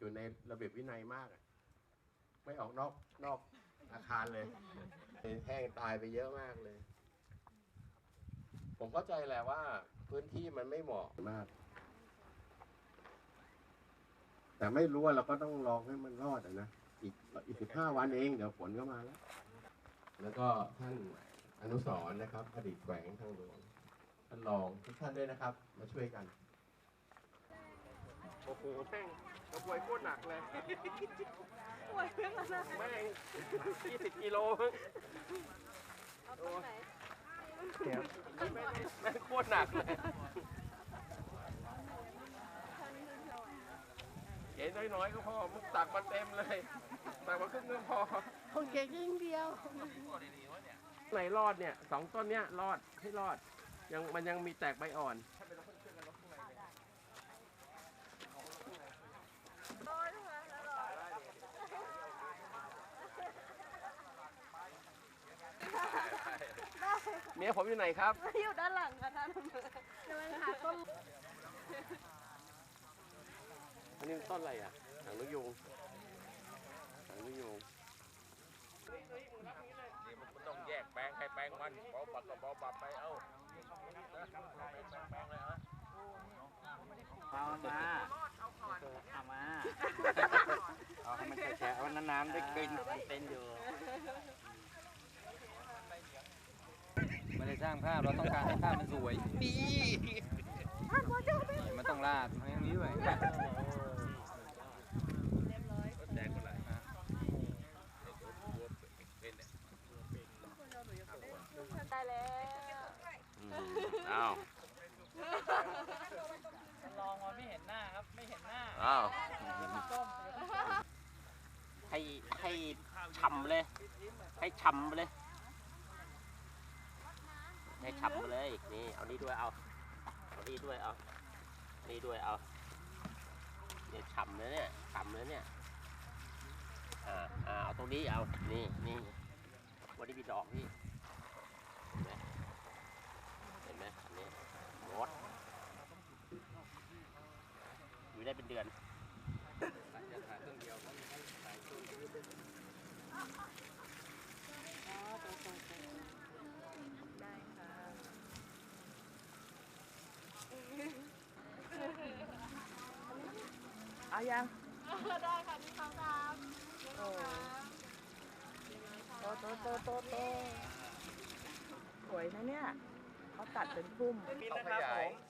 อยู่ในระเบียบวินัยมากไม่ออกนอกนอกอาคารเลยแห้งตายไปเยอะมากเลย ผมเข้าใจแหละว่า พื้นที่มันไม่เหมาะมาก แต่ไม่รู้ว่าเราก็ต้องลองให้มันรอดนะอีกอีกสิบห้าวันเอง เดี๋ยวฝนก็มาแล้ว แล้วก็ท่านอนุสรนะครับอดีตแขวงทางหลวงท่านรองทุกท่านด้วยนะครับ มาช่วยกัน โอ้โหแม่งกระบวยโคตรหนักเลยป่วยเรื่องอะไรแม่งยี่สิบกิโลเอาตรงไหนแม่งแม่งโคตรหนักเลยเก๋น้อยๆก็พอมุกตักมาเต็มเลยตักมาครึ่งนึงพอคงเก๋ยิ่งเดียวไหนรอดเนี่ยสองต้นเนี้ยรอดให้รอดยังมันยังมีแตกใบอ่อน รอใช่ไหมแล้วรอ เมียผมอยู่ไหนครับ อยู่ด้านหลังค่ะท่านเดี๋ยวมันหาต้นอันนี้ต้นอะไรอะหางนกยูงหางนกยูงนี่มันต้องแยกแปลงใครแปลงมันเบาปัดก็เบาปัดไปเอ้านะแปลงแปลงเลยฮะเอามาเอามา เอาให้มันแฉะๆวันนั้นน้ำได้กลิ่นมันเป็นอยู่ ไม่ได้ สร้างภาพเราต้องการให้ภาพมันสวยนี่นี่มันต้องลาดมันอย่างนี้ไว้แดงคนไหนเป็นเนี่ยได้แล้วอ้าวลองมาไม่เห็นหน้าครับไม่เห็นหน้าอ้าวให้ให้ฉ่ำเลย ให้ฉ่ำไปเลย ให้ฉ่ำไปเลยนี่เอานี่ด้วยเอาเอานี่ด้วยเอานี่ด้วยเอาเนี่ยฉ่ำเลยเนี่ยฉ่ำเลยเนี่ยอ่าอ่าเอาตรงนี้เอานี่นี่วันนี้มีดอกนี่เห็นไหมเห็นไหมอันนี้รดอยู่ได้เป็นเดือน เอายังได้ค่ะนี่เขาตามโอ้โตโตโตโตโตสวยนะเนี่ยเขาตัดเป็นพุ่มต้องขยายโอเคค่ะหนึ่งสองสาม